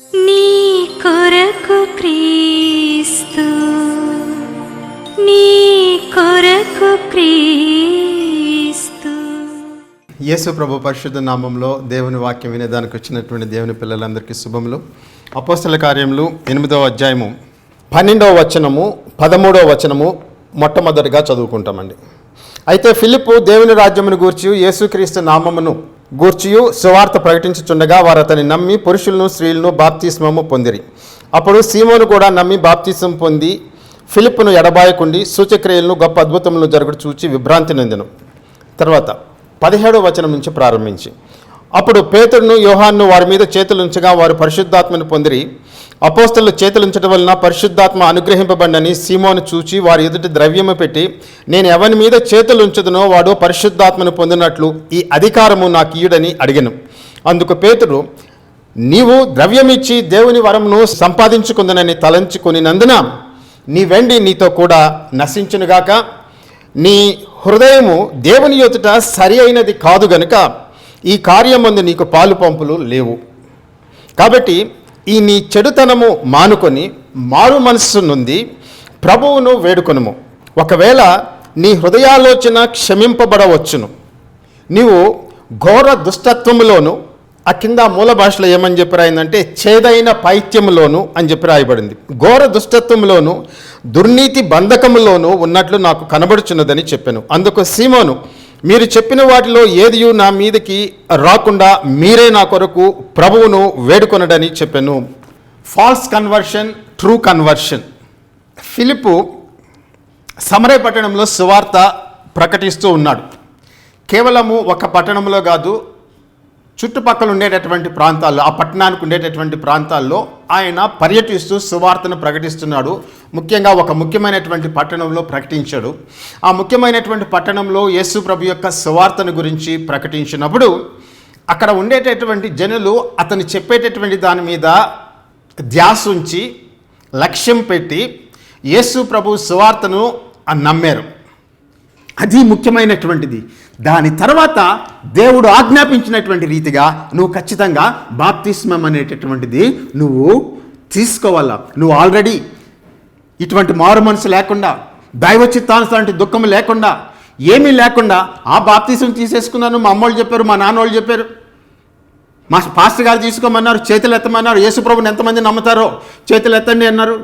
నీ కొరకు క్రీస్తు నీ కొరకు క్రీస్తు. యేసు ప్రభు పరిశుద్ధ నామంలో దేవుని వాక్యం వినేదానికి వచ్చినటువంటి దేవుని పిల్లలందరికీ శుభములు. అపోస్తల కార్యములు ఎనిమిదవ అధ్యాయము పన్నెండవ వచనము పదమూడవ వచనము మొట్టమొదటిగా చదువుకుంటామండి. అయితే ఫిలిప్పు దేవుని రాజ్యమును గూర్చి యేసుక్రీస్తు నామమును గూర్చియు సువార్త ప్రకటించుచుండగా వారు అతని నమ్మి పురుషులను స్త్రీలను బాప్తిస్మము పొందిరి. అప్పుడు సీమోను కూడా నమ్మి బాప్తిస్మం పొంది ఫిలిప్ను ఎడబాయకుండి సూచక్రియలను గొప్ప అద్భుతములు జరుగుడు చూచి విభ్రాంతి నొందెను. తర్వాత పదిహేడో వచనం నుంచి ప్రారంభించి అప్పుడు పేతుడును యోహాన్ను వారి మీద చేతులుంచగా వారు పరిశుద్ధాత్మను పొందిరి. అపోస్తలు చేతులుంచడం వలన పరిశుద్ధాత్మ అనుగ్రహింపబడినని సీమోను చూచి వారి ఎదుటి ద్రవ్యము పెట్టి నేను ఎవని మీద చేతులుంచదునో వాడు పరిశుద్ధాత్మను పొందినట్లు ఈ అధికారము నాకు ఇయుడని అడిగను. అందుకు పేతుడు నీవు ద్రవ్యమిచ్చి దేవుని వరమును సంపాదించుకుందనని తలంచుకునినందున నీ వెండి నీతో కూడా నశించునుగాక నీ హృదయము దేవుని యొతుట సరి అయినది కాదు గనుక ఈ కార్యమందు నీకు పాలు పంపులు లేవు. కాబట్టి ఈ నీ చెడుతనము మానుకొని మారు మనస్సు నుండి ప్రభువును వేడుకొనుము. ఒకవేళ నీ హృదయాలోచన క్షమింపబడవచ్చును. నీవు ఘోర దుష్టత్వములోను ఆ కింద మూల భాషలో ఏమని చెప్పి రాయిందంటే చేదైన పైత్యములోను అని చెప్పి రాయబడింది. ఘోర దుష్టత్వములోను దుర్నీతి బంధకములోను ఉన్నట్లు నాకు కనబడుచున్నదని చెప్పాను. అందుకు సీమోను మీరు చెప్పిన వాటిలో ఏదియు నా మీదకి రాకుండా మీరే నా కొరకు ప్రభువును వేడుకొనడని చెప్పాను. False conversion true conversion Philip సమరే పట్టణంలో సువార్త ప్రకటిస్తూ ఉన్నాడు. కేవలము ఒక పట్టణంలో కాదు చుట్టుపక్కల ఉండేటటువంటి ప్రాంతాల్లో ఆ పట్టణానికి ఉండేటటువంటి ప్రాంతాల్లో ఆయన పర్యటిస్తూ సువార్తను ప్రకటిస్తున్నాడు. ముఖ్యంగా ఒక ముఖ్యమైనటువంటి పట్టణంలో ప్రకటించాడు. ఆ ముఖ్యమైనటువంటి పట్టణంలో యేసు ప్రభు యొక్క సువార్తను గురించి ప్రకటించినప్పుడు అక్కడ ఉండేటటువంటి జనులు అతను చెప్పేటటువంటి దాని మీద ధ్యాస ఉంచి లక్ష్యం పెట్టి యేసు ప్రభు సువార్తను నమ్మారు. అది ముఖ్యమైనటువంటిది. దాని తర్వాత దేవుడు ఆజ్ఞాపించినటువంటి రీతిగా నువ్వు ఖచ్చితంగా బాప్తిస్మం అనేటటువంటిది నువ్వు తీసుకోవాలా. నువ్వు ఆల్రెడీ ఇటువంటి మారు మనసు లేకుండా దైవ చిత్తానుసారి దుఃఖం లేకుండా ఏమీ లేకుండా ఆ బాప్తీసం తీసేసుకున్నాను మా అమ్మోళ్ళు చెప్పారు మా నాన్నోళ్ళు చెప్పారు. మా పాస్టర్ గారు తీసుకోమన్నారు చేతులు ఎత్తమన్నారు యేసుప్రభుని ఎంతమంది నమ్ముతారో చేతులు ఎత్తండి అన్నారు.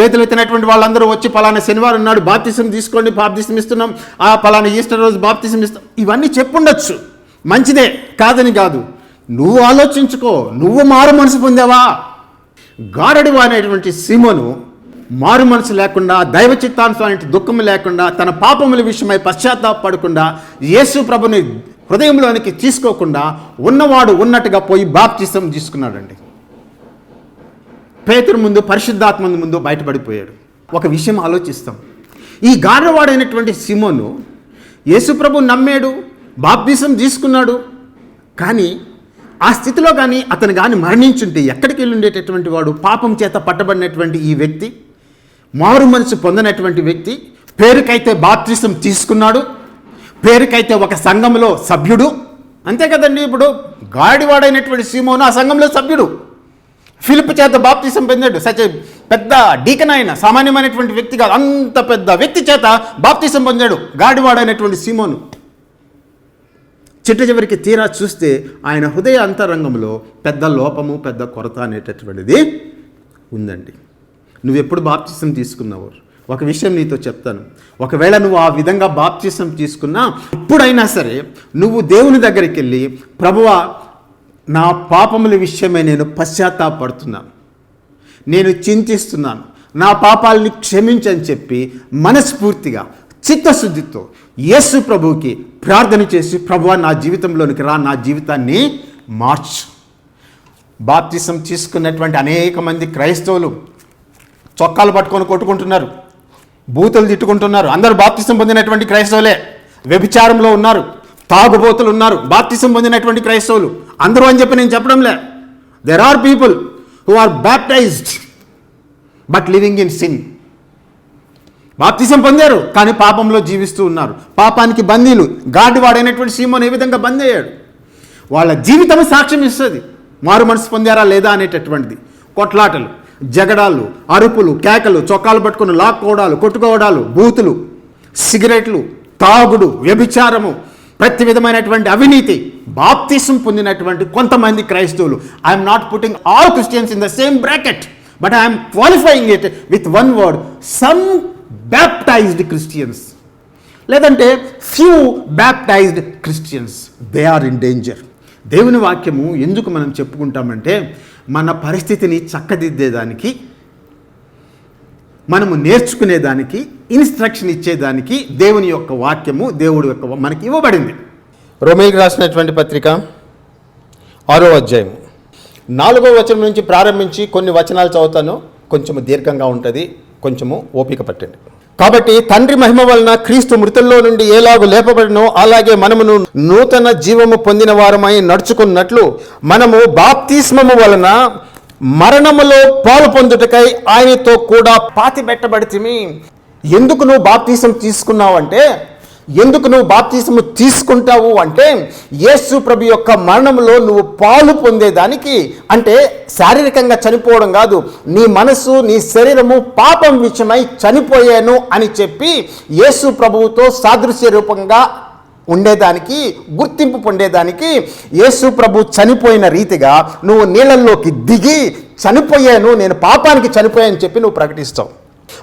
చేతులు ఎత్తినటువంటి వాళ్ళందరూ వచ్చి పలానా శనివారం ఉన్నాడు బాప్తిసం తీసుకోండి బాప్తిసం ఇస్తున్నాం. ఆ పలానా ఈస్టర్ రోజు బాప్తిసం ఇస్తాం. ఇవన్నీ చెప్పుండొచ్చు. మంచిదే కాదని కాదు. నువ్వు ఆలోచించుకో నువ్వు మారు మనసు పొందావా? గారడు అనేటువంటి సీమను మారు మనసు లేకుండా దైవ చిత్తానుసారి దుఃఖం లేకుండా తన పాపముల విషయమై పశ్చాత్తాపడకుండా యేసు ప్రభుని హృదయంలోనికి తీసుకోకుండా ఉన్నవాడు ఉన్నట్టుగా పోయి బాప్తిసం తీసుకున్నాడండి. పేతురు ముందు పరిశుద్ధాత్మ ముందు బయటపడిపోయాడు. ఒక విషయం ఆలోచిస్తాం. ఈ గారవాడైనటువంటి సిమోను యేసుప్రభు నమ్మాడు బాప్తిసం తీసుకున్నాడు. కానీ ఆ స్థితిలో కానీ అతను కానీ మరణించుంటే ఎక్కడికి వెళ్ళి ఉండేటటువంటి వాడు? పాపం చేత పట్టబడినటువంటి ఈ వ్యక్తి మారు మనసు పొందినటువంటి వ్యక్తి పేరుకైతే బాప్తిసం తీసుకున్నాడు. పేరుకైతే ఒక సంఘంలో సభ్యుడు. అంతే కదండి ఇప్పుడు? గాడివాడైనటువంటి సీమోను ఆ సంఘంలో సభ్యుడు. ఫిలిప్ చేత బాప్తిసం పొందాడు. సచ్ పెద్ద డీకన్ ఆయన సామాన్యమైనటువంటి వ్యక్తి కాదు. అంత పెద్ద వ్యక్తి చేత బాప్తిసం పొందాడు. గాడివాడైనటువంటి సీమోను. చిట్ట చివరికి తీరా చూస్తే ఆయన హృదయ అంతరంగంలో పెద్ద లోపము పెద్ద కొరత అనేటటువంటిది ఉందండి. నువ్వు ఎప్పుడు బాప్తిసం తీసుకున్నావు? ఒక విషయం నీతో చెప్తాను. ఒకవేళ నువ్వు ఆ విధంగా బాప్తిసం తీసుకున్నా ఇప్పుడైనా సరే నువ్వు దేవుని దగ్గరికి వెళ్ళి ప్రభువా నా పాపముల విషయమే నేను పశ్చాత్తాపడుతున్నాను. నేను చింతిస్తున్నాను. నా పాపాలని క్షమించని చెప్పి మనస్ఫూర్తిగా చిత్తశుద్ధితో యేసు ప్రభుకి ప్రార్థన చేసి ప్రభు నా జీవితంలోనికి రా నా జీవితాన్ని మార్చు. బాప్తిసం తీసుకున్నటువంటి అనేక మంది క్రైస్తవులు చొక్కాలు పట్టుకొని కొట్టుకుంటున్నారు బూతులు తిట్టుకుంటున్నారు. అందరూ బాప్తిసం పొందినటువంటి క్రైస్తవులే వ్యభిచారంలో ఉన్నారు. తాగుబోతులు ఉన్నారు బాప్తిసం పొందినటువంటి క్రైస్తవులు. అందరూ అని చెప్పి నేను చెప్పడంలే. There are people who are baptised but living in sin బాప్తిసం పొందారు కానీ పాపంలో జీవిస్తూ ఉన్నారు. పాపానికి బందీలు. గాడి వాడైనటువంటి సీమోన్ ఏ విధంగా బంద్ అయ్యాడు? వాళ్ళ జీవితం సాక్ష్యం ఇస్తుంది. మారు మనసు పొందారా లేదా అనేటటువంటిది. కొట్లాటలు జగడాలు అరుపులు కేకలు చొక్కాలు పట్టుకుని లాక్కోవడాలు కొట్టుకోవడాలు బూతులు సిగరెట్లు తాగుడు వ్యభిచారము ప్రతి విధమైనటువంటి అవినీతి బాప్తిసం పొందినటువంటి కొంతమంది క్రైస్తవులు. I'm not putting all Christians in the same bracket but I'm qualifying it with one word some baptised Christians లేదంటే few baptised Christians they are in danger దేవుని వాక్యము ఎందుకు మనం చెప్పుకుంటామంటే మన పరిస్థితిని చక్కదిద్దేదానికి మనము నేర్చుకునేదానికి ఇన్స్ట్రక్షన్ ఇచ్చేదానికి దేవుని యొక్క వాక్యము దేవుడి యొక్క మనకి ఇవ్వబడింది. రోమిల్కి రాసినటువంటి పత్రిక ఆరో అధ్యాయం నాలుగో వచనం నుంచి ప్రారంభించి కొన్ని వచనాలు చదువుతాను. కొంచెము దీర్ఘంగా ఉంటుంది కొంచెము ఓపిక పట్టండి. కాబట్టి తండ్రి మహిమ వలన క్రీస్తు మృతుల్లో నుండి ఏలాగు లేపబడినో అలాగే మనమును నూతన జీవము పొందిన వారమై నడుచుకున్నట్లు మనము బాప్తిస్మము వలన మరణములో పాలు పొందుటకై ఆయనతో కూడా పాతి పెట్టబడితిమి. ఎందుకు నువ్వు బాప్తీసం తీసుకున్నావు అంటే ఎందుకు నువ్వు బాప్తీసము తీసుకుంటావు అంటే యేసు ప్రభు యొక్క మరణంలో నువ్వు పాలు పొందేదానికి అంటే శారీరకంగా చనిపోవడం కాదు నీ మనసు నీ శరీరము పాపం విషయమై చనిపోయాను అని చెప్పి యేసు ప్రభువుతో సాదృశ్య రూపంగా ఉండేదానికి గుర్తింపు పొందేదానికి యేసు ప్రభు చనిపోయిన రీతిగా నువ్వు నీళ్ళల్లోకి దిగి చనిపోయాను నేను పాపానికి చనిపోయాను చెప్పి నువ్వు ప్రకటిస్తావు.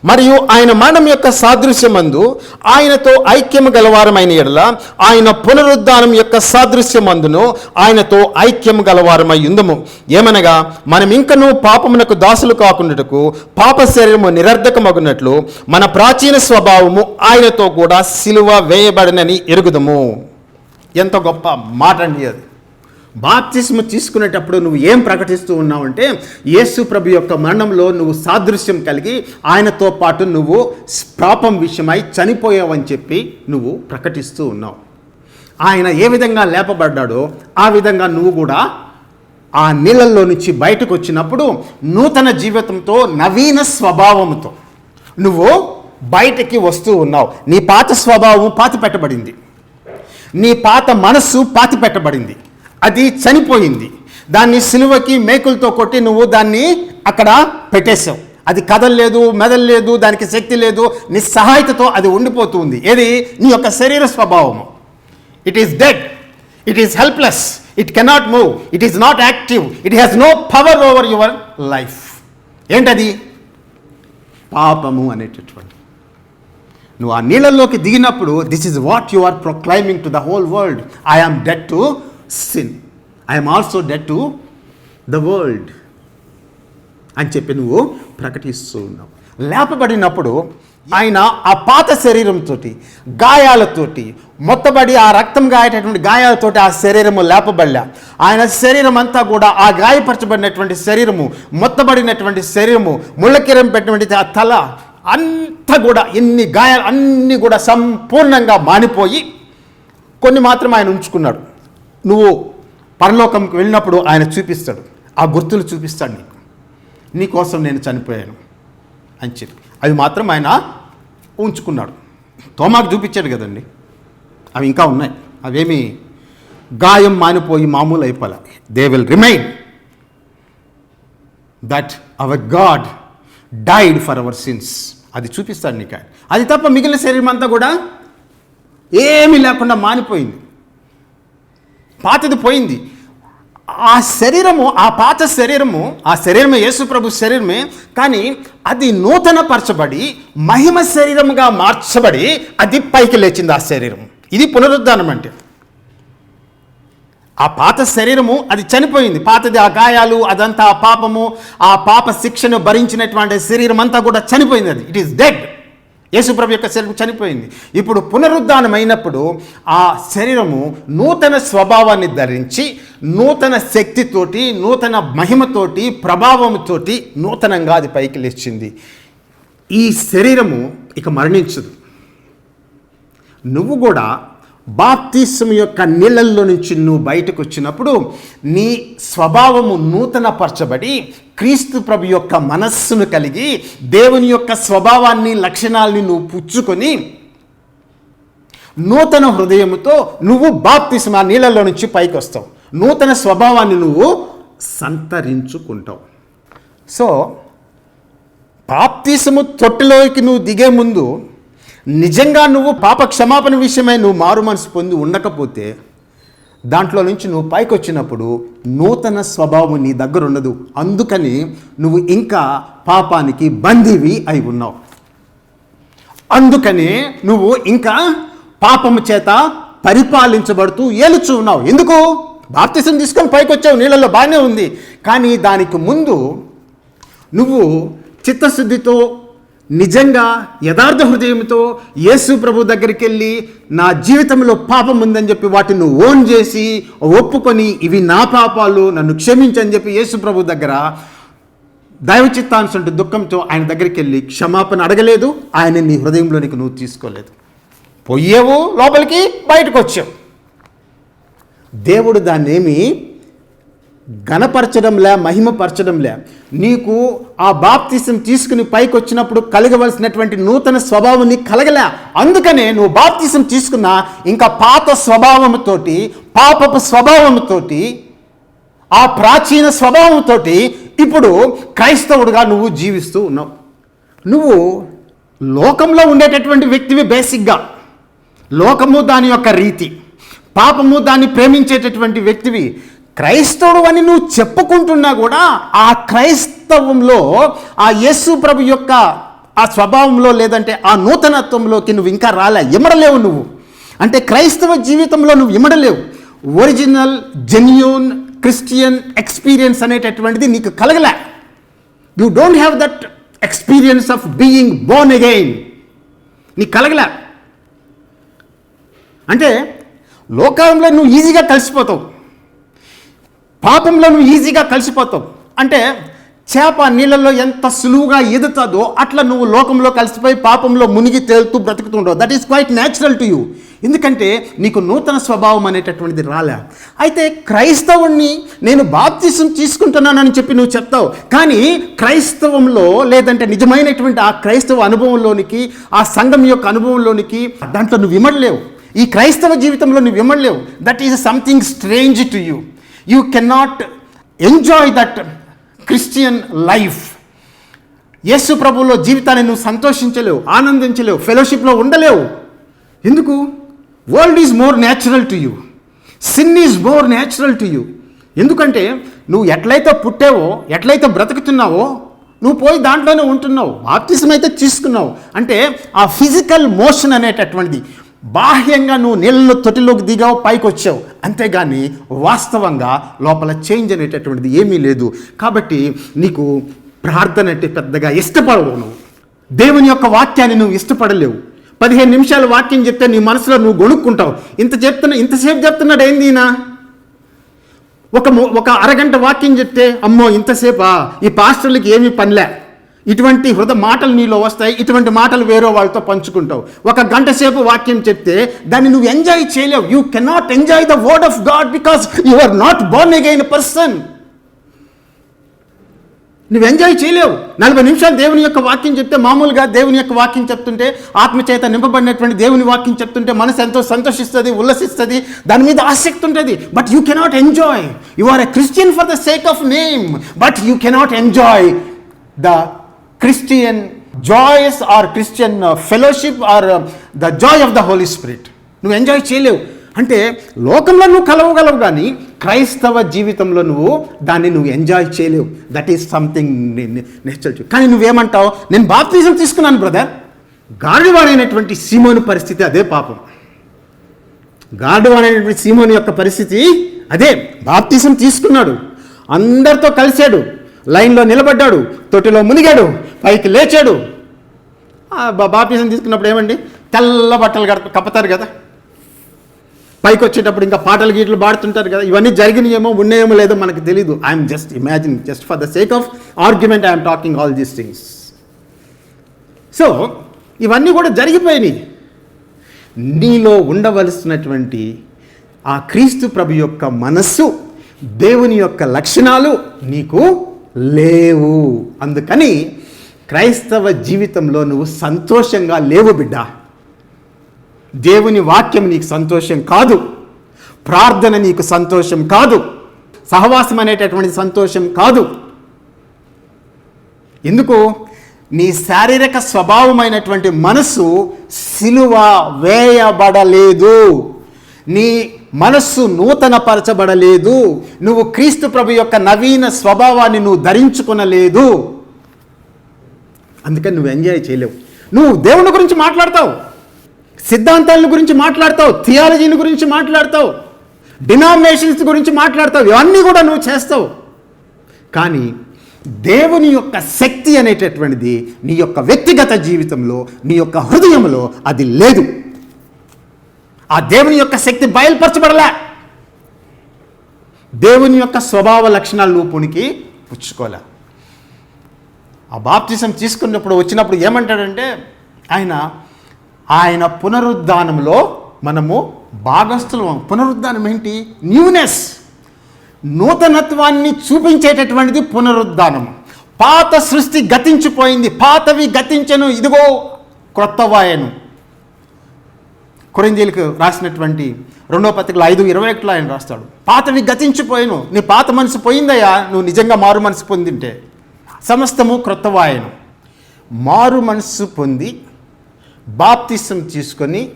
మరియు ఆయన మరణం యొక్క సాదృశ్యమందు ఆయనతో ఐక్యము గలవారమైన ఎడల ఆయన పునరుద్ధానం యొక్క సాదృశ్యమందును ఆయనతో ఐక్యము గలవారమై ఉందము. ఏమనగా మనం ఇంకనూ పాపమునకు దాసులు కాకుండాటకు పాప శరీరము నిరర్ధకమగునట్లు మన ప్రాచీన స్వభావము ఆయనతో కూడా సిలువ వేయబడినని ఎరుగుదము. ఎంత గొప్ప మాట అండి అది. బాప్తిస్మ తీసుకునేటప్పుడు నువ్వు ఏం ప్రకటిస్తూ ఉన్నావంటే యేసు ప్రభు యొక్క మరణంలో నువ్వు సాదృశ్యం కలిగి ఆయనతో పాటు నువ్వు పాపం విషయమై చనిపోయావని చెప్పి నువ్వు ప్రకటిస్తూ ఉన్నావు. ఆయన ఏ విధంగా లేపబడ్డాడో ఆ విధంగా నువ్వు కూడా ఆ నీళ్ళల్లో నుంచి బయటకు వచ్చినప్పుడు నూతన జీవితంతో నవీన స్వభావంతో నువ్వు బయటికి వస్తూ ఉన్నావు. నీ పాత స్వభావం పాతి పెట్టబడింది నీ పాత మనస్సు పాతి పెట్టబడింది అది చనిపోయింది. దాన్ని సిలువకి మేకులతో కొట్టి నువ్వు దాన్ని అక్కడ పెట్టేశావు. అది కదలలేదు మెదలలేదు దానికి శక్తి లేదు నిస్సహాయతతో అది ఉండిపోతుంది. ఏది? నీ యొక్క శరీర స్వభావము. It is dead it is helpless it cannot move it is not active it has no power over your life ఏంటది? పాపము అనేటటువంటి నువ్వు ఆ నీళ్ళల్లోకి దిగినప్పుడు this is what you are proclaiming to the whole world I am dead to sin I'm also dead to the world అని చెప్పి నువ్వు ప్రకటిస్తూ ఉన్నావు. లేపబడినప్పుడు ఆయన ఆ పాత శరీరంతో గాయాలతోటి మొత్తబడి ఆ రక్తం గాయేటటువంటి గాయాలతోటి ఆ శరీరము లేపబడలే. ఆయన శరీరం అంతా కూడా ఆ గాయపరచబడినటువంటి శరీరము మొత్తబడినటువంటి శరీరము ముళ్ళకిరం పెట్టినటువంటి ఆ తల అంతా కూడా ఎన్ని గాయాలు అన్నీ కూడా సంపూర్ణంగా మానిపోయి కొన్ని మాత్రం ఆయన ఉంచుకున్నాడు. నువ్వు పరలోకంకి వెళ్ళినప్పుడు ఆయన చూపిస్తాడు. ఆ గుర్తులు చూపిస్తాడు నీకు. నీకోసం నేను చనిపోయాను అని చెప్పి. అవి మాత్రం ఆయన ఉంచుకున్నాడు తోమాకు చూపించాడు కదండి. అవి ఇంకా ఉన్నాయి. అవేమి గాయం మానిపోయి మామూలు అయిపోలే. They will remain that our God died for our sins అది చూపిస్తాడు నీకు ఆయన. అది తప్ప మిగిలిన శరీరం అంతా కూడా ఏమీ లేకుండా మానిపోయింది. పాతది పోయింది. ఆ శరీరము ఆ పాత శరీరము ఆ శరీరమే యేసు ప్రభు శరీరమే కానీ అది నూతనపరచబడి మహిమ శరీరముగా మార్చబడి అది పైకి లేచింది ఆ శరీరం ఇది పునరుద్ధానం అంటే. ఆ పాత శరీరము అది చనిపోయింది. పాతది ఆ గాయాలు అదంతా ఆ పాపము ఆ పాప శిక్షను భరించినటువంటి శరీరం అంతా కూడా చనిపోయింది అది. ఇట్ ఈస్ డెడ్ యేసుప్రభు యొక్క శరీరం చనిపోయింది. ఇప్పుడు పునరుద్ధానమైనప్పుడు ఆ శరీరము నూతన స్వభావాన్ని ధరించి నూతన శక్తితోటి నూతన మహిమతోటి ప్రభావంతోటి నూతనంగా అది పైకి లేచింది. ఈ శరీరము ఇక మరణించదు. నువ్వు కూడా బాప్తిసం యొక్క నీళ్ళల్లో నుంచి నువ్వు బయటకు వచ్చినప్పుడు నీ స్వభావము నూతన పరచబడి క్రీస్తు ప్రభు యొక్క మనస్సును కలిగి దేవుని యొక్క స్వభావాన్ని లక్షణాలని నువ్వు పుచ్చుకొని నూతన హృదయముతో నువ్వు బాప్తిసం ఆ నీళ్ళలో నుంచి పైకి వస్తావు. నూతన స్వభావాన్ని నువ్వు సంతరించుకుంటావు. సో బాప్తీసము తొట్టిలోకి నువ్వు దిగే ముందు నిజంగా నువ్వు పాప క్షమాపణ విషయమై నువ్వు మారు మనసు పొంది ఉండకపోతే దాంట్లో నుంచి నువ్వు పైకి వచ్చినప్పుడు నూతన స్వభావం నీ దగ్గర ఉండదు. అందుకని నువ్వు ఇంకా పాపానికి బందీవి అయి ఉన్నావు. అందుకని నువ్వు ఇంకా పాపము చేత పరిపాలించబడుతూ ఏలుచు ఉన్నావు. ఎందుకు? బాప్తిసం తీసుకొని పైకి వచ్చావు నీళ్ళలో బాగానే ఉంది. కానీ దానికి ముందు నువ్వు చిత్తశుద్ధితో నిజంగా యథార్థ హృదయంతో యేసు ప్రభు దగ్గరికి వెళ్ళి నా జీవితంలో పాపం ఉందని చెప్పి వాటిని ఓన్ చేసి ఒప్పుకొని ఇవి నా పాపాలు నన్ను క్షమించని చెప్పి యేసు ప్రభు దగ్గర దైవచిత్తానుసంటూ దుఃఖంతో ఆయన దగ్గరికి వెళ్ళి క్షమాపణ అడగలేదు. ఆయన నీ హృదయంలోనికి నువ్వు తీసుకోలేదు. పొయ్యేవు లోపలికి బయటకు వచ్చావు దేవుడు దాన్నేమి ఘనపరచడంలే మహిమపరచడంలే. నీకు ఆ బాప్తిసం తీసుకుని పైకి వచ్చినప్పుడు కలగవలసినటువంటి నూతన స్వభావం నీకు కలగలే. అందుకనే నువ్వు బాప్తిసం తీసుకున్నా ఇంకా పాత స్వభావంతోటి పాపపు స్వభావంతోటి ఆ ప్రాచీన స్వభావంతో ఇప్పుడు క్రైస్తవుడుగా నువ్వు జీవిస్తూ ఉన్నావు. నువ్వు లోకంలో ఉండేటటువంటి వ్యక్తివి బేసిక్గా. లోకము దాని యొక్క రీతి. పాపము దాన్ని ప్రేమించేటటువంటి వ్యక్తివి క్రైస్తవుడు అని నువ్వు చెప్పుకుంటున్నా కూడా ఆ క్రైస్తవంలో ఆ యేసు ప్రభు యొక్క ఆ స్వభావంలో లేదంటే ఆ నూతనత్వంలోకి నువ్వు ఇంకా రాలే ఇమడలేవు నువ్వు. అంటే క్రైస్తవ జీవితంలో నువ్వు ఇమడలేవు. ఒరిజినల్ జెన్యూన్ క్రిస్టియన్ ఎక్స్పీరియన్స్ అనేటటువంటిది నీకు కలగలే. You don't have that experience of being born again నీకు కలగలే. అంటే లోకంలో నువ్వు ఈజీగా కలిసిపోతావు. పాపంలో నువ్వు ఈజీగా కలిసిపోతావు. అంటే చేప నీళ్ళల్లో ఎంత సులువుగా ఎదుగుతుందో అట్లా నువ్వు లోకంలో కలిసిపోయి పాపంలో మునిగి తేలుతూ బ్రతుకుతుండవు. That is quite natural to you ఎందుకంటే నీకు నూతన స్వభావం అనేటటువంటిది రాలే. అయితే క్రైస్తవుణ్ణి నేను బాప్తిసం తీసుకుంటున్నానని చెప్పి నువ్వు చెప్తావు. కానీ క్రైస్తవంలో లేదంటే నిజమైనటువంటి ఆ క్రైస్తవ అనుభవంలోనికి ఆ సంఘం యొక్క అనుభవంలోనికి దాంట్లో నువ్వు విమడలేవు. ఈ క్రైస్తవ జీవితంలో నువ్వు విమడలేవు. That is something strange to you you cannot enjoy that Christian life యేసు ప్రభువులో జీవితాన్ని నువ్వు సంతోషించలేవు ఆనందించలేవు ఫెలోషిప్లో ఉండలేవు. ఎందుకు? World is more natural to you sin is more natural to you ఎందుకంటే నువ్వు ఎట్లయితే పుట్టావో ఎట్లయితే బ్రతుకుతున్నావో నువ్వు పోయి దాంట్లోనే ఉంటున్నావు బాప్తిజం అయితే తీసుకున్నావు. అంటే ఆ ఫిజికల్ మోషన్ అనేటటువంటిది. బాహ్యంగా నువ్వు నీళ్ళ తొటిలోకి దిగావు పైకి వచ్చావు. అంతేగాని వాస్తవంగా లోపల చేంజ్ అనేటటువంటిది ఏమీ లేదు. కాబట్టి నీకు ప్రార్థన అంటే పెద్దగా ఇష్టపడవు నువ్వు. దేవుని యొక్క వాక్యాన్ని నువ్వు ఇష్టపడలేవు. పదిహేను నిమిషాలు వాక్యం చెప్తే నీ మనసులో నువ్వు గొనుక్కుంటావు ఇంత చెప్తున్నా ఇంతసేపు చెప్తున్నాడు ఏంది ఒక ము- ఒక అరగంట వాక్యం చెప్తే అమ్మో ఇంతసేపా? ఈ పాస్టర్లకి ఏమీ పనిలే. ఇటువంటి హృద మాటలు నీలో వస్తాయి ఇటువంటి మాటలు వేరే వాళ్ళతో పంచుకుంటావు. ఒక గంట సేపు వాక్యం చెప్తే దాన్ని నువ్వు ఎంజాయ్ చేయలేవు. You cannot enjoy the word of God because you are not born again person నువ్వు ఎంజాయ్ చేయలేవు. నలభై నిమిషాలు దేవుని యొక్క వాక్యం చెప్తే మామూలుగా దేవుని యొక్క వాక్యం చెప్తుంటే ఆత్మచేత నింపబడినటువంటి దేవుని వాక్యం చెప్తుంటే మనసు ఎంతో సంతోషిస్తుంది ఉల్లసిస్తుంది దాని మీద ఆసక్తి ఉంటుంది. But you cannot enjoy you are a Christian for the sake of name but you cannot enjoy the Christian joys or Christian fellowship or the joy of the Holy Spirit నువ్వు ఎంజాయ్ చేయలేవు. అంటే లోకంలో నువ్వు కలవగలవు కానీ క్రైస్తవ జీవితంలో నువ్వు దాన్ని నువ్వు ఎంజాయ్ చేయలేవు. దట్ ఈస్ సంథింగ్ నేర్చు కానీ నువ్వేమంటావు? నేను బాప్తిజం తీసుకున్నాను బ్రదర్ గాడివాడైనటువంటి సీమోని పరిస్థితి అదే పాపం. గాడివాడైనటువంటి సీమోని యొక్క పరిస్థితి అదే. బాప్తిజం తీసుకున్నాడు. అందరితో కలిశాడు. లైన్లో నిలబడ్డాడు తొట్టిలో మునిగాడు పైకి లేచాడు. ఆ తీసుకున్నప్పుడు ఏమండి? తెల్ల బట్టలు కడ కప్పుతారు కదా. పైకి వచ్చేటప్పుడు ఇంకా పాటలు గీటలు పాడుతుంటారు కదా. ఇవన్నీ జరిగినాయేమో ఉన్నాయేమో లేదో మనకు తెలీదు. I'm just imagine just for the sake of argument I'm talking all these things so ఇవన్నీ కూడా జరిగిపోయినాయి. నీలో ఉండవలసినటువంటి ఆ క్రీస్తు ప్రభు యొక్క మనస్సు దేవుని యొక్క లక్షణాలు నీకు లేవు. అందుకని క్రైస్తవ జీవితంలో నువ్వు సంతోషంగా లేవు బిడ్డ. దేవుని వాక్యం నీకు సంతోషం కాదు. ప్రార్థన నీకు సంతోషం కాదు. సహవాసం అనేటటువంటి సంతోషం కాదు. ఎందుకు? నీ శారీరక స్వభావమైనటువంటి మనసు సిలువ వేయబడలేదు. నీ మనస్సు నూతనపరచబడలేదు. నువ్వు క్రీస్తు ప్రభు యొక్క నవీన స్వభావాన్ని నువ్వు ధరించుకునలేదు. అందుకని నువ్వు ఎంజాయ్ చేయలేవు. నువ్వు దేవుని గురించి మాట్లాడతావు. సిద్ధాంతాల గురించి మాట్లాడతావు. థియాలజీని గురించి మాట్లాడతావు. డినామినేషన్స్ గురించి మాట్లాడతావు. ఇవన్నీ కూడా నువ్వు చేస్తావు. కానీ దేవుని యొక్క శక్తి అనేటటువంటిది నీ యొక్క వ్యక్తిగత జీవితంలో నీ యొక్క హృదయంలో అది లేదు. ఆ దేవుని యొక్క శక్తి బయలుపరచబడలే. దేవుని యొక్క స్వభావ లక్షణాలు నువ్వు పునికి పుచ్చుకోలే. ఆ బాప్తిజం తీసుకున్నప్పుడు వచ్చినప్పుడు ఏమంటాడంటే ఆయన ఆయన పునరుద్ధానంలో మనము భాగస్థులం పునరుద్ధానం ఏంటి? న్యూనెస్. నూతనత్వాన్ని చూపించేటటువంటిది పునరుద్ధానం. పాత సృష్టి గతించిపోయింది. పాతవి గతించను. ఇదిగో క్రొత్తవాయను వాయను కొరింజీలకు రాసినటువంటి రెండో పత్రికలు ఐదు ఇరవై ఒకటిలో ఆయన రాస్తాడు. పాతవి గతించిపోయాను. నీ పాత మనసు పోయిందయ్యా. నువ్వు నిజంగా మారు మనసు పొందింటే. సమస్తము క్రొత్తవాయను. మారు మనస్సు పొంది బాప్తిసం తీసుకొని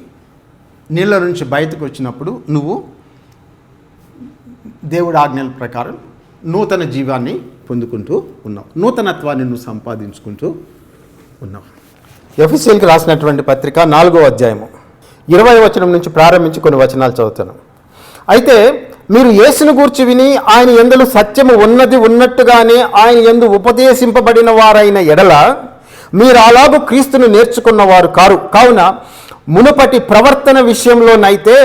నీళ్ళ నుంచి బయటకు వచ్చినప్పుడు నువ్వు దేవుడి ఆజ్ఞల ప్రకారం నూతన జీవాన్ని పొందుకుంటూ ఉన్నావు. నూతనత్వాన్ని నువ్వు సంపాదించుకుంటూ ఉన్నావు. ఎఫ్ఎస్ఎల్కి రాసినటువంటి పత్రిక నాలుగో అధ్యాయము. ఇరవై వచనం నుంచి ప్రారంభించి కొన్ని వచనాలు చదువుతాను. అయితే మీరు యేసును గూర్చి విని ఆయన ఎందులో సత్యము ఉన్నది ఉన్నట్టుగానే ఆయన ఎందు ఉపదేశింపబడిన వారైన ఎడల మీరు అలాగూ క్రీస్తును నేర్చుకున్నవారు కారు. కావున మునుపటి ప్రవర్తన విషయంలోనైతే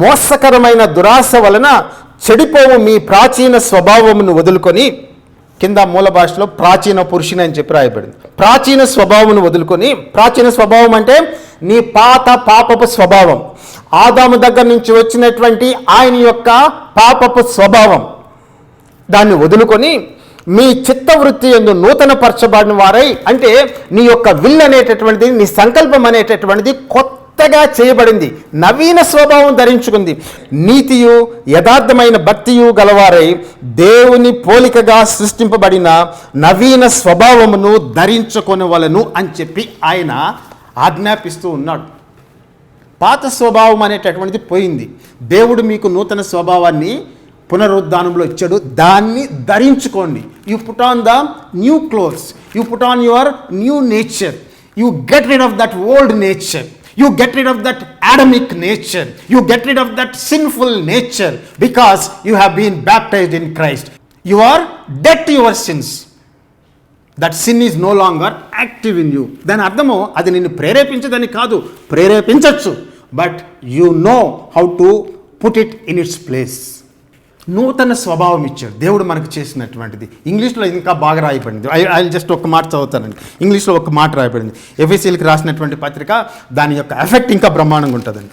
మోసకరమైన దురాశ వలన చెడిపోవు మీ ప్రాచీన స్వభావమును వదులుకొని కింద మూల భాషలో ప్రాచీన పురుషుని అని చెప్పి రాయబడింది. ప్రాచీన స్వభావమును వదులుకొని ప్రాచీన స్వభావం అంటే నీ పాత పాపపు స్వభావం. ఆదాము దగ్గర నుంచి వచ్చినటువంటి ఆయన యొక్క పాపపు స్వభావం. దాన్ని వదులుకొని మీ చిత్తవృత్తి ఎందు నూతన పరచబడిన వారై అంటే నీ యొక్క విల్ అనేటటువంటిది నీ సంకల్పం అనేటటువంటిది కొత్త కొత్తగా చేయబడింది నవీన స్వభావం ధరించుకుంది. నీతియు యథార్థమైన భక్తియు గలవారై దేవుని పోలికగా సృష్టింపబడిన నవీన స్వభావమును ధరించుకొనవలను అని చెప్పి ఆయన ఆజ్ఞాపిస్తూ ఉన్నాడు. పాత స్వభావం అనేటటువంటిది పోయింది. దేవుడు మీకు నూతన స్వభావాన్ని పునరుద్ధానంలో ఇచ్చాడు. దాన్ని ధరించుకోండి. You put on the new clothes you put on your new nature you get rid of that old nature you get rid of that Adamic nature you get rid of that sinful nature because you have been baptised in Christ you are dead your sins that sin is no longer active in you దాని అర్థము అది నిన్ను ప్రేరేపించదని కాదు. ప్రేరేపించవచ్చు but you know how to put it in its place నూతన స్వభావం ఇచ్చాడు. దేవుడు మనకు చేసినటువంటిది. ఇంగ్లీష్లో ఇంకా బాగా రాయబడింది. ఐ ఐ జస్ట్ ఒక మాట చదువుతానండి. ఇంగ్లీష్లో ఒక మాట రాయబడింది. ఎఫ్ఎస్సీలకు రాసినటువంటి పత్రిక దాని యొక్క ఎఫెక్ట్ ఇంకా బ్రహ్మాండంగా ఉంటుందండి.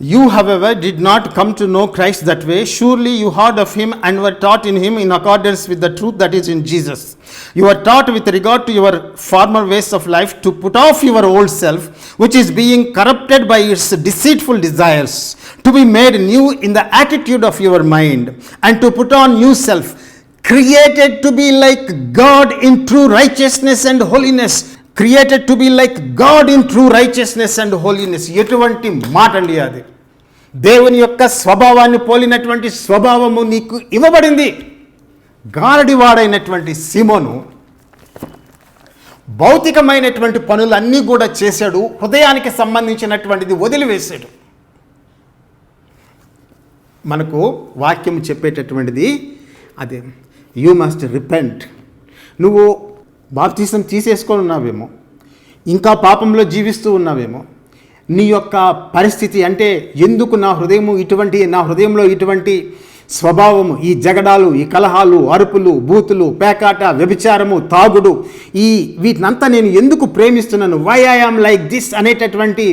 You, however, did not come to know Christ that way. Surely you heard of him and were taught in him in accordance with the truth that is in Jesus. You were taught with regard to your former ways of life to put off your old self, which is being corrupted by its deceitful desires, to be made new in the attitude of your mind, and to put on new self, created to be like God in true righteousness and holiness. Created to be like God in true righteousness and holiness ఎటువంటి మాట అండి అది? దేవుని యొక్క స్వభావాన్ని పోలినటువంటి స్వభావము నీకు ఇవ్వబడింది. గారడివాడైనటువంటి సిమోను భౌతికమైనటువంటి పనులన్నీ కూడా చేశాడు. హృదయానికి సంబంధించినటువంటిది వదిలివేశాడు. మనకు వాక్యం చెప్పేటటువంటిది అదే. యూ మస్ట్ రిపెంట్ నువ్వు బాప్తీసం తీసేసుకొని ఉన్నావేమో ఇంకా పాపంలో జీవిస్తూ ఉన్నావేమో నీ యొక్క పరిస్థితి అంటే ఎందుకు నా హృదయము ఇటువంటి నా హృదయంలో ఇటువంటి స్వభావము ఈ జగడాలు ఈ కలహాలు అరుపులు బూతులు పేకాట వ్యభిచారము తాగుడు ఈ వీటినంతా నేను ఎందుకు ప్రేమిస్తున్నాను? వై ఐఆమ్ లైక్ దిస్ అనేటటువంటి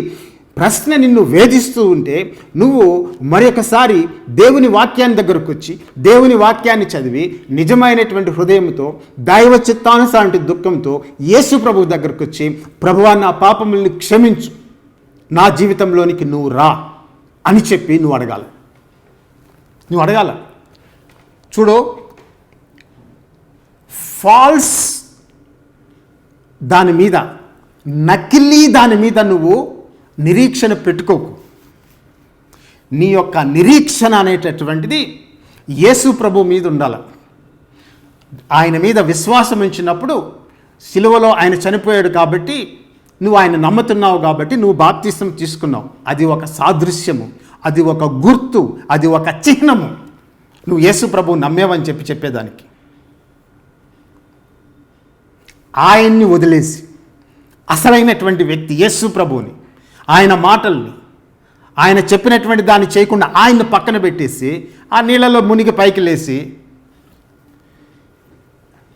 ప్రశ్న నిన్ను వేధిస్తూ ఉంటే నువ్వు మరొకసారి దేవుని వాక్యాన్ని దగ్గరకు వచ్చి దేవుని వాక్యాన్ని చదివి నిజమైనటువంటి హృదయంతో దైవ చిత్తానుసారంటి దుఃఖంతో యేసు ప్రభు దగ్గరకు వచ్చి ప్రభువా నా పాపముల్ని క్షమించు. నా జీవితంలోనికి నువ్వు రా అని చెప్పి నువ్వు అడగాలి. నువ్వు అడగాల. చూడు ఫాల్స్ దాని మీద నకిలీ దాని మీద నువ్వు నిరీక్షణ పెట్టుకోకు. నీ యొక్క నిరీక్షణ అనేటటువంటిది యేసు ప్రభు మీద ఉండాలి ఆయన మీద విశ్వాసం ఉంచినప్పుడు సిలువలో ఆయన చనిపోయాడు కాబట్టి నువ్వు ఆయన నమ్ముతున్నావు కాబట్టి నువ్వు బాప్తిసం తీసుకున్నావు. అది ఒక సాదృశ్యము అది ఒక గుర్తు అది ఒక చిహ్నము. నువ్వు యేసు ప్రభు నమ్మేవని చెప్పి చెప్పేదానికి. ఆయన్ని వదిలేసి అసలైనటువంటి వ్యక్తి యేసు ప్రభువుని ఆయన మాటల్ని ఆయన చెప్పినటువంటి దాన్ని చేయకుండా ఆయన్ని పక్కన పెట్టేసి ఆ నీళ్ళలో మునిగి పైకి లేసి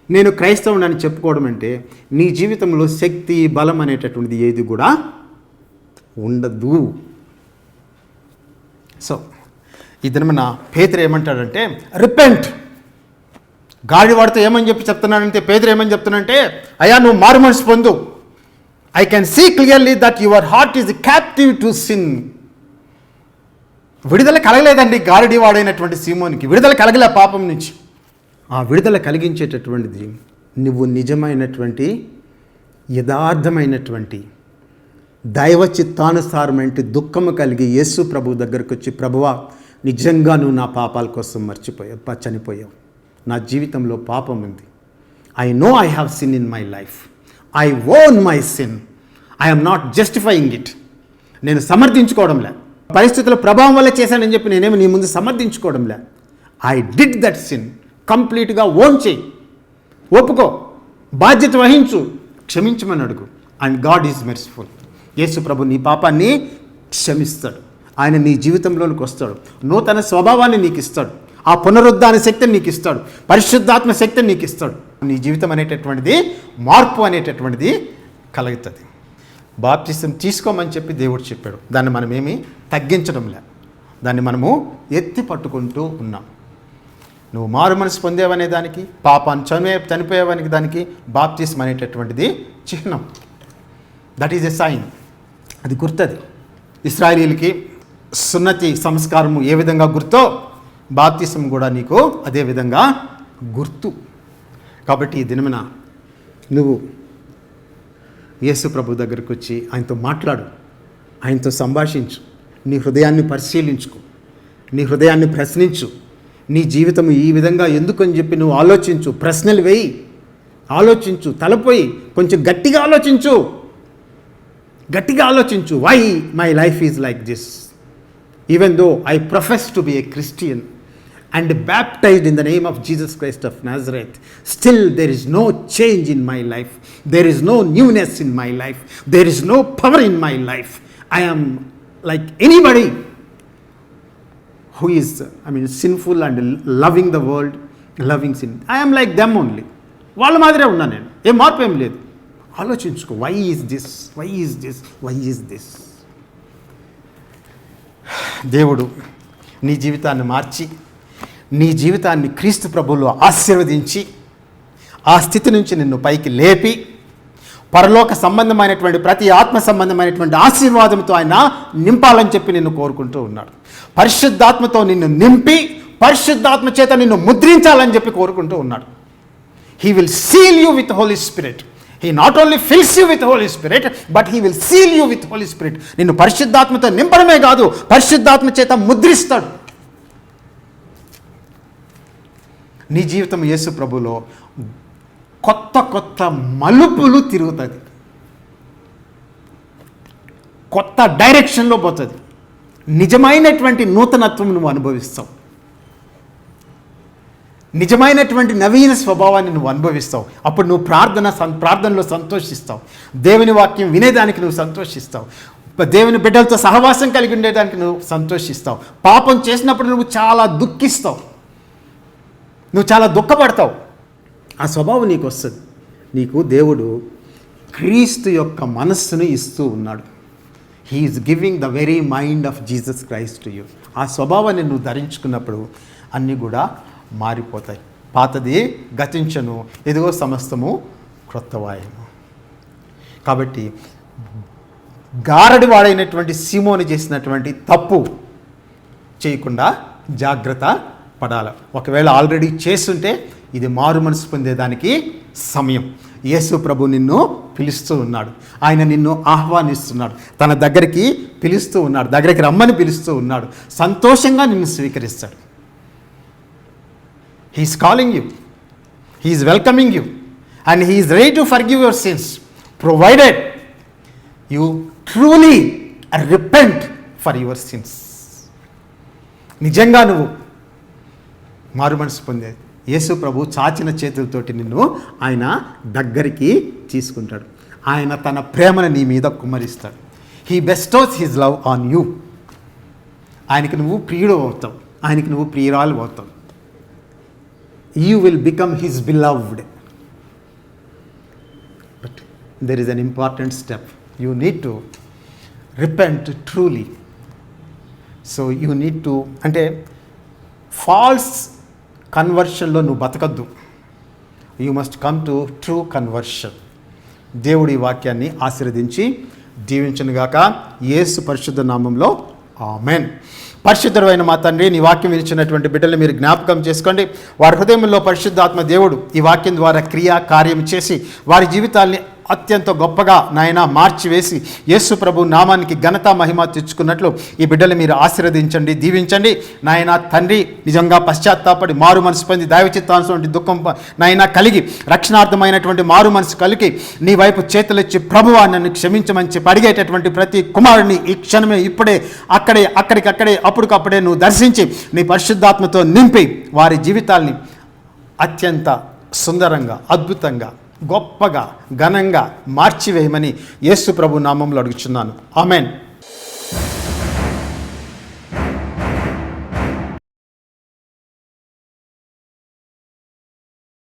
నేను క్రైస్తవుని అని చెప్పుకోవడం అంటే నీ జీవితంలో శక్తి బలం అనేటటువంటిది ఏది కూడా ఉండదు. సో ఈ పేతురు పేదరు ఏమంటాడంటే రిపెంట్. గాడి వాడితో ఏమని చెప్పి చెప్తున్నానంటే పేదరు ఏమని చెప్తున్నానంటే అయ్యా నువ్వు మారు మనసు పొందు. I can see clearly that your heart is captive to sin విడుదల కలగలేదండి గారడి వాడైనటువంటి సీమోనికి. విడుదల కలగలే పాపం నుంచి. ఆ విడుదల కలిగించేటటువంటిది నువ్వు నిజమైనటువంటి యథార్థమైనటువంటి దైవ చిత్తానుసారమైన దుఃఖము కలిగి యేసు ప్రభు దగ్గరకు వచ్చి ప్రభువా నిజంగా నువ్వు నా పాపాల కోసం మర్చిపోయావు చనిపోయావు. నా జీవితంలో పాపం ఉంది. I know I have sin in my life I own my sin I'm not justifying it నేను సమర్థించుకోవడంలే. పరిస్థితుల ప్రభావం వల్ల చేశానని చెప్పి నేనేమి నీ ముందు సమర్థించుకోవడంలే. ఐ డిడ్ దట్ సిన్ కంప్లీట్గా ఓన్ చేయి. ఒప్పుకో. బాధ్యత వహించు. క్షమించమని అడుగు. అండ్ గాడ్ ఈజ్ మెర్సిఫుల్ యేసు ప్రభు నీ పాపాన్ని క్షమిస్తాడు. ఆయన నీ జీవితంలోనికి వస్తాడు. నూతన స్వభావాన్ని నీకు ఇస్తాడు ఆ పునరుద్ధాన శక్తిని నీకు ఇస్తాడు పరిశుద్ధాత్మ శక్తిని నీకు ఇస్తాడు నీ జీవితం అనేటటువంటిది మార్పు అనేటటువంటిది కలుగుతుంది. బాప్తిసం తీసుకోమని చెప్పి దేవుడు చెప్పాడు. దాన్ని మనం ఏమీ తగ్గించడం లే దాన్ని మనము ఎత్తి పట్టుకుంటూ ఉన్నాం. నువ్వు మారు మనసు పొందేవనే దానికి పాపాన్ని చనిపోయే చనిపోయేవానికి దానికి బాప్తిసం అనేటటువంటిది చిహ్నం. దట్ ఈజ్ ఎ సైన్ అది గుర్తది. ఇస్రాయిలీలకి సున్నతి సంస్కారము ఏ విధంగా గుర్తో బాప్తిసం కూడా నీకు అదే విధంగా గుర్తు. కాబట్టి ఈ దినమున నువ్వు యేసు ప్రభు దగ్గరికి వచ్చి ఆయనతో మాట్లాడు. ఆయనతో సంభాషించు. నీ హృదయాన్ని పరిశీలించుకో. నీ హృదయాన్ని ప్రశ్నించు. నీ జీవితం ఈ విధంగా ఎందుకు అని చెప్పి నువ్వు ఆలోచించు. ప్రశ్నలు వేయి. ఆలోచించు. తలపోయి. కొంచెం గట్టిగా ఆలోచించు. గట్టిగా ఆలోచించు. Why my life is like this even though I profess to be a Christian and baptised in the name of Jesus Christ of Nazareth still there is no change in my life there is no newness in my life there is no power in my life I am like anybody who is I mean sinful and loving the world loving sin I am like them only. వాళ్ళ మాదిరే ఉన్నాను నేను. ఏం మార్పు ఏం లేదు. ఆలోచించుకో why is this why is this why is this దేవుడు నీ జీవితాన్ని మార్చి నీ జీవితాన్ని క్రీస్తు ప్రభువులో ఆశీర్వదించి ఆ స్థితి నుంచి నిన్ను పైకి లేపి పరలోక సంబంధమైనటువంటి ప్రతి ఆత్మ సంబంధమైనటువంటి ఆశీర్వాదంతో ఆయన నింపాలని చెప్పి నిన్ను కోరుకుంటూ ఉన్నాడు. పరిశుద్ధాత్మతో నిన్ను నింపి పరిశుద్ధాత్మ చేత నిన్ను ముద్రించాలని చెప్పి కోరుకుంటూ ఉన్నాడు. He will seal you with Holy Spirit he not only fills you with Holy Spirit but he will seal you with Holy Spirit నిన్ను పరిశుద్ధాత్మతో నింపడమే కాదు పరిశుద్ధాత్మ చేత ముద్రిస్తాడు. నీ జీవితం యేసు ప్రభులో కొత్త కొత్త మలుపులు తిరుగుతుంది. కొత్త డైరెక్షన్లో పోతుంది. నిజమైనటువంటి నూతనత్వం నువ్వు అనుభవిస్తావు. నిజమైనటువంటి నవీన స్వభావాన్ని నువ్వు అనుభవిస్తావు. అప్పుడు నువ్వు ప్రార్థన సం ప్రార్థనలో సంతోషిస్తావు. దేవుని వాక్యం వినేదానికి నువ్వు సంతోషిస్తావు. దేవుని బిడ్డలతో సహవాసం కలిగి ఉండేదానికి నువ్వు సంతోషిస్తావు. పాపం చేసినప్పుడు నువ్వు చాలా దుఃఖిస్తావు. నువ్వు చాలా దుఃఖపడతావు. ఆ స్వభావం నీకు వస్తుంది. నీకు దేవుడు క్రీస్తు యొక్క మనస్సును ఇస్తూ ఉన్నాడు. He is giving the very mind of Jesus Christ to you ఆ స్వభావాన్ని నువ్వు ధరించుకున్నప్పుడు అన్నీ కూడా మారిపోతాయి. పాతది గతించను. ఎదుగో సమస్తము క్రొత్తవాయము. కాబట్టి గారడి వాడైనటువంటి సీమోని చేసినటువంటి తప్పు చేయకుండా జాగ్రత్త పడాలి. ఒకవేళ ఆల్రెడీ చేస్తుంటే ఇది మారు మనసు పొందేదానికి సమయం. యేసు ప్రభు నిన్ను పిలుస్తూ ఉన్నాడు. ఆయన నిన్ను ఆహ్వానిస్తున్నాడు. తన దగ్గరికి పిలుస్తూ ఉన్నాడు. దగ్గరికి రమ్మని పిలుస్తూ ఉన్నాడు. సంతోషంగా నిన్ను స్వీకరిస్తాడు. He is calling you he is welcoming you and he is ready to forgive your sins provided you truly repent for your sins నిజంగా నువ్వు మారు మనసు పొందే యేసు ప్రభు చాచిన చేతులతోటి నిన్ను ఆయన దగ్గరికి తీసుకుంటాడు. ఆయన తన ప్రేమను నీ మీద కుమ్మరిస్తాడు. He bestows his love on you ఆయనకి నువ్వు ప్రియుడు అవుతావు. ఆయనకి నువ్వు ప్రియురాలు అవుతావు. You will become his beloved but there is an important step you need to repent truly so you need to అంటే ఫాల్స్ కన్వర్షన్లో నువ్వు బతకద్దు. You must come to true conversion దేవుడి వాక్యాన్ని ఆశీర్వదించి దీవించనుగాక యేసు పరిశుద్ధ నామంలో ఆమెన్. పరిశుద్ధమైన మా తండ్రి నీ వాక్యం ఇచ్చినటువంటి బిడ్డలు మీరు జ్ఞాపకం చేసుకోండి. వారి హృదయంలో పరిశుద్ధాత్మ దేవుడు ఈ వాక్యం ద్వారా క్రియా కార్యం చేసి వారి జీవితాల్ని అత్యంత గొప్పగా నాయన మార్చివేసి యేసు ప్రభు నామానికి ఘనత మహిమ తెచ్చుకున్నట్లు ఈ బిడ్డలు మీరు ఆశీర్వదించండి దీవించండి. నాయన తండ్రి నిజంగా పశ్చాత్తాపడి మారు మనసు పొంది దైవ దుఃఖం నాయన కలిగి రక్షణార్థమైనటువంటి మారు మనసు కలిగి నీ వైపు చేతులెచ్చి ప్రభువా నన్ను క్షమించమని చెప్పి అడిగేటటువంటి ప్రతి కుమారుని ఈ క్షణమే ఇప్పుడే అక్కడే అక్కడికక్కడే అప్పటికప్పుడే నువ్వు దర్శించి నీ పరిశుద్ధాత్మతో నింపి వారి జీవితాల్ని అత్యంత సుందరంగా అద్భుతంగా గొప్పగా ఘనంగా మార్చివేయమని యేసు ప్రభు నామంలో అడుగుచున్నాను. ఆమెన్.